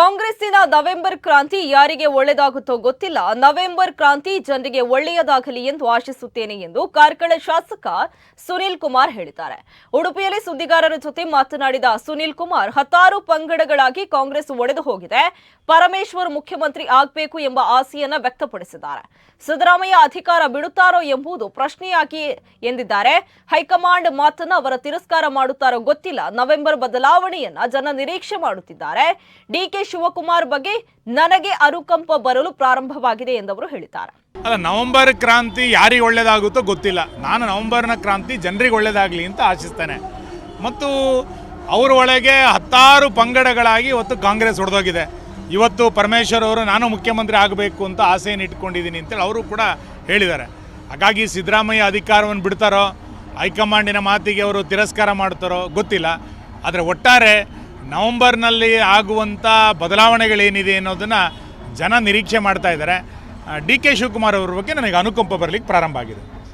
ಕಾಂಗ್ರೆಸ್ಸಿನ ನವೆಂಬರ್ ಕ್ರಾಂತಿ ಯಾರಿಗೆ ಒಳ್ಳೆಯದಾಗುತ್ತೋ ಗೊತ್ತಿಲ್ಲ. ನವೆಂಬರ್ ಕ್ರಾಂತಿ ಜನರಿಗೆ ಒಳ್ಳೆಯದಾಗಲಿ ಎಂದು ಆಶಿಸುತ್ತೇನೆ ಎಂದು ಕಾರ್ಕಳ ಶಾಸಕ ಸುನೀಲ್ ಕುಮಾರ್ ಹೇಳಿದ್ದಾರೆ. ಉಡುಪಿಯಲ್ಲಿ ಸುದ್ದಿಗಾರರ ಜೊತೆ ಮಾತನಾಡಿದ ಸುನೀಲ್ ಕುಮಾರ್, ಹತ್ತಾರು ಪಂಗಡಗಳಾಗಿ ಕಾಂಗ್ರೆಸ್ ಒಡೆದು ಹೋಗಿದೆ. ಪರಮೇಶ್ವರ್ ಮುಖ್ಯಮಂತ್ರಿ ಆಗಬೇಕು ಎಂಬ ಆಸೆಯನ್ನ ವ್ಯಕ್ತಪಡಿಸಿದ್ದಾರೆ. ಸಿದ್ದರಾಮಯ್ಯ ಅಧಿಕಾರ ಬಿಡುತ್ತಾರೋ ಎಂಬುದು ಪ್ರಶ್ನೆಯಾಗಿ ಎಂದಿದ್ದಾರೆ. ಹೈಕಮಾಂಡ್ ಮಾತನ್ನ ಅವರ ತಿರಸ್ಕಾರ ಮಾಡುತ್ತಾರೋ ಗೊತ್ತಿಲ್ಲ. ನವೆಂಬರ್ ಬದಲಾವಣೆಯನ್ನ ಜನ ನಿರೀಕ್ಷೆ ಮಾಡುತ್ತಿದ್ದಾರೆ. ಡಿಕೆ ಶಿವಕುಮಾರ್ ಬಗ್ಗೆ ನನಗೆ ಅನುಕಂಪ ಬರಲು ಪ್ರಾರಂಭವಾಗಿದೆ ಎಂದವರು ಹೇಳಿದ್ದಾರೆ. ಅಲ್ಲ, ನವೆಂಬರ್ ಕ್ರಾಂತಿ ಯಾರಿಗೆ ಒಳ್ಳೇದಾಗುತ್ತೋ ಗೊತ್ತಿಲ್ಲ. ನಾನು ನವೆಂಬರ್ನ ಕ್ರಾಂತಿ ಜನರಿಗೆ ಒಳ್ಳೇದಾಗಲಿ ಅಂತ ಆಶಿಸ್ತೇನೆ. ಮತ್ತು ಅವರ ಒಳಗೆ ಹತ್ತಾರು ಪಂಗಡಗಳಾಗಿ ಇವತ್ತು ಕಾಂಗ್ರೆಸ್ ಹೊಡೆದೋಗಿದೆ ಇವತ್ತು ಪರಮೇಶ್ವರ್ ಅವರು, ನಾನು ಮುಖ್ಯಮಂತ್ರಿ ಆಗಬೇಕು ಅಂತ ಆಸೆಯನ್ನು ಇಟ್ಕೊಂಡಿದ್ದೀನಿ ಅಂತೇಳಿ ಅವರು ಕೂಡ ಹೇಳಿದ್ದಾರೆ. ಹಾಗಾಗಿ ಸಿದ್ದರಾಮಯ್ಯ ಅಧಿಕಾರವನ್ನು ಬಿಡ್ತಾರೋ, ಹೈಕಮಾಂಡಿನ ಮಾತಿಗೆ ಅವರು ತಿರಸ್ಕಾರ ಮಾಡ್ತಾರೋ ಗೊತ್ತಿಲ್ಲ. ಆದರೆ ಒಟ್ಟಾರೆ ನವಂಬರ್ನಲ್ಲಿ ಆಗುವಂಥ ಬದಲಾವಣೆಗಳೇನಿದೆ ಅನ್ನೋದನ್ನು ಜನ ನಿರೀಕ್ಷೆ ಮಾಡ್ತಾ ಇದ್ದಾರೆ. ಡಿ ಕೆ ಶಿವಕುಮಾರ್ ಅವ್ರ ಬಗ್ಗೆ ನನಗೆ ಅನುಕಂಪ ಬರಲಿಕ್ಕೆ ಪ್ರಾರಂಭ ಆಗಿದೆ.